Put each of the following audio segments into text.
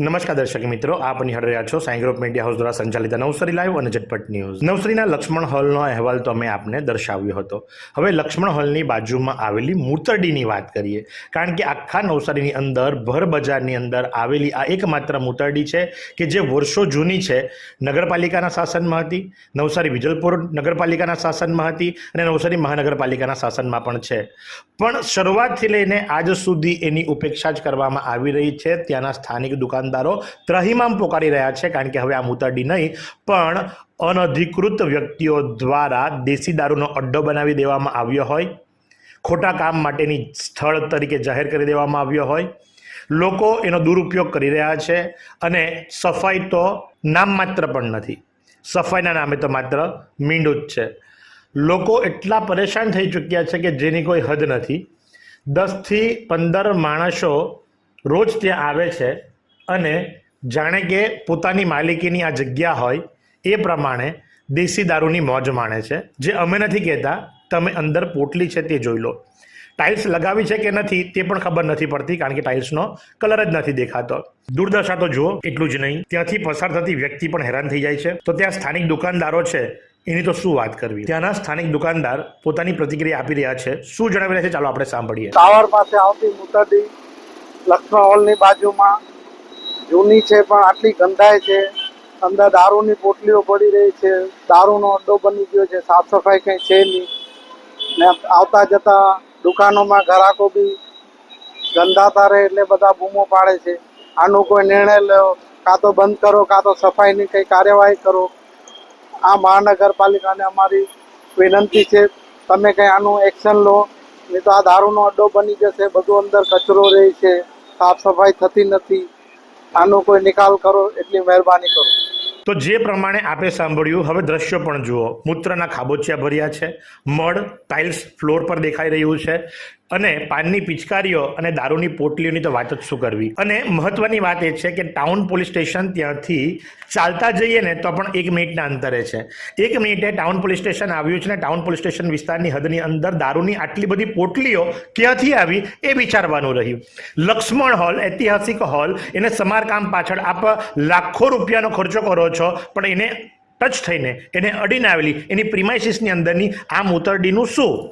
નમસ્કાર દર્શક મિત્રો, આપ નિહાળ રહ્યા છો સાંઈ ગ્રુપ મીડિયા હાઉસ દ્વારા સંચાલિત નવસારી લાઈવ અને ઝટપટ ન્યૂઝ. નવસરીના લક્ષ્મણ હોલનો અહેવાલ તો અમે આપને દર્શાવ્યો હતો. હવે લક્ષ્મણ હોલની બાજુમાં આવેલી મૂતરડીની વાત કરીએ. કારણ કે આખા નવસારીની અંદર, ભર બજારની અંદર આવેલી આ એકમાત્ર મૂતરડી છે કે જે વર્ષો જૂની છે. નગરપાલિકાના શાસનમાં હતી, નવસારી વિજલપુર નગરપાલિકાના શાસનમાં હતી અને નવસારી મહાનગરપાલિકાના શાસનમાં પણ છે. પણ શરૂઆતથી લઈને આજ સુધી એની ઉપેક્ષા જ કરવામાં આવી રહી છે. ત્યાંના સ્થાનિક દુકાનદારો ત્રહીમામ પોકારી રહ્યા છે કારણ કે હવે આ મુતરડી નહીં, પણ અનધિકૃત વ્યક્તિઓ દ્વારા દેશી દારૂનો અડ્ડો બનાવી દેવામાં આવ્યો હોય, ખોટા કામ માટેની સ્થળ તરીકે જાહેર કરી દેવામાં આવ્યો હોય, લોકો એનો દુરુપયોગ કરી રહ્યા છે અને સફાઈ તો નામ માત્ર પણ નથી. સફાઈના નામે તો માત્ર મીંડું જ છે. લોકો એટલા પરેશાન થઈ ચૂક્યા છે કે જેની કોઈ હદ નથી. દસથી પંદર માણસો રોજ ત્યાં આવે છે અને જાણે કે પોતાની માલિકીની આ જગ્યા હોય, એ પ્રમાણે દેશી દારૂની મોજ માણે છે. જે અમે નથી કહેતા, તમે અંદર પોટલી છે તે જોઈ લો. ટાઇલ્સ લગાવી છે કે નથી, તે પણ ખબર નથી પડતી, કારણ કે ટાઇલ્સનો કલર જ નથી દેખાતો. દુર્દશા તો જુઓ, એટલું જ નહીં. ત્યાંથી પસાર થતી વ્યક્તિ પણ હેરાન થઈ જાય છે. તો ત્યાં સ્થાનિક દુકાનદારો છે, એની તો શું વાત કરવી? ત્યાંના સ્થાનિક દુકાનદાર પોતાની પ્રતિક્રિયા આપી રહ્યા છે. શું જણાવી રહ્યા છે? ચાલો આપણે સાંભળીએ. ટાવર પાસે આવતી મુતરડી લક્ષ્મણ હોલની બાજુમાં જૂની છે, પણ આટલી ગંધાય છે. અંદર દારૂની પોટલીઓ પડી રહી છે. દારૂનો અડ્ડો બની ગયો છે. સાફ સફાઈ કંઈ છે નહીં. ને આવતા જતા દુકાનોમાં ગ્રાહકો બી ગંધાતા રહે એટલે બધા બૂમો પાડે છે. આનો કોઈ નિર્ણય લો કાં તો બંધ કરો, કાં તો સફાઈની કંઈ કાર્યવાહી કરો. આ મહાનગરપાલિકાને અમારી વિનંતી છે, તમે કંઈ આનું એક્શન લો. નહીં તો આ દારૂનો અડ્ડો બની જશે. બધું અંદર કચરો રહે છે. સાફ સફાઈ થતી નથી. આનો કોઈ નિકાલ કરો, એટલી મહેરબાની કરો. તો જે પ્રમાણે આપે સાંભળ્યું, હવે દ્રશ્યો પણ જુઓ. મૂત્રના ખાબોચિયા ભર્યા છે. મડ ટાઇલ્સ, ફ્લોર પર દેખાઈ રહ્યું છે. અને પાનની પિચકારીઓ અને દારૂની પોટલીઓની તો વાત જ શું કરવી? અને મહત્વની વાત એ છે કે ટાઉન પોલીસ સ્ટેશન ત્યાંથી ચાલતા જઈએ ને તો પણ એક મિનિટના અંતરે છે. એક મિનિટે ટાઉન પોલીસ સ્ટેશન આવ્યું છે ને ટાઉન પોલીસ સ્ટેશન વિસ્તારની હદની અંદર દારૂની આટલી બધી પોટલીઓ ક્યાંથી આવી એ વિચારવાનું રહ્યું. લક્ષ્મણ હોલ, ઐતિહાસિક હોલ, એને સમારકામ પાછળ આપ લાખો રૂપિયાનો ખર્ચો કરો છો, પણ એને ટચ થઈને, એને અડીને આવેલી એની પ્રિમાઇસિસની અંદરની આ મૂતરડીનું શું?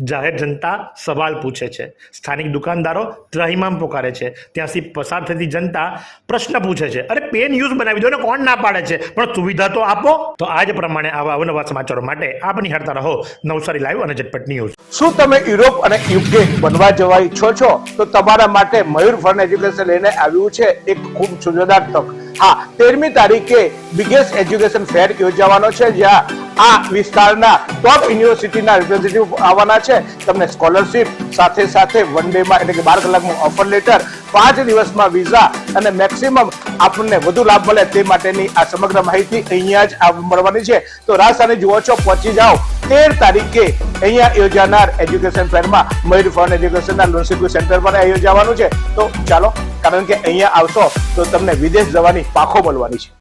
જાહેર જનતા સવાલ પૂછે છે. સ્થાનિક દુકાનદારો ત્રાહિમામ પોકારે છે. ત્યાંથી પસાર થતી જનતા પ્રશ્ન પૂછે છે. અરે, પેન યુઝ બનાવી દો ને, કોણ ના પાડે છે? પણ સુવિધા તો આપો. તો આ જ પ્રમાણે આવા અવનવા સમાચારો માટે આપ નિહાળતા રહો. નવસારી લાઈવ અને ઝટપટ ન્યૂઝ. શું તમે યુરોપ અને યુકે બનવા જવા ઈચ્છો છો? તો તમારા માટે મયુર ફન એજ્યુકેશન લઈને આવ્યું છે એક ખૂબ સુજોદાર તક. હા, તેરમી તારીખે બિગેસ્ટ એજ્યુકેશન ફેર યોજાવાનો છે, જ્યાં આ વિસ્તારના ટોપ યુનિવર્સિટીના રિપ્રેઝેન્ટેટિવ આવવાના છે. તમને સ્કોલરશિપ સાથે સાથે વન ડેમાં એટલે કે બાર કલાકનું ઓફર લેટર પાંચ દિવસમાં વિઝા અને મેક્સિમમ આપણને વધુ લાભ મળે તે માટેની આ સમગ્ર માહિતી અહીંયા જ મળવાની છે. તો રાજસ્થાની જુઓ છો, પહોંચી જાઓ. તેર તારીખે અહીંયા યોજાનાર એજ્યુકેશન ફેરમાં મયુર ફોન એજ્યુકેશનના લોનસીક્યુ સેન્ટર પર યોજાવાનું છે. તો ચાલો, કારણ કે અહીંયા આવશો, તો તમને વિદેશ જવાની પાખો મળવાની છે.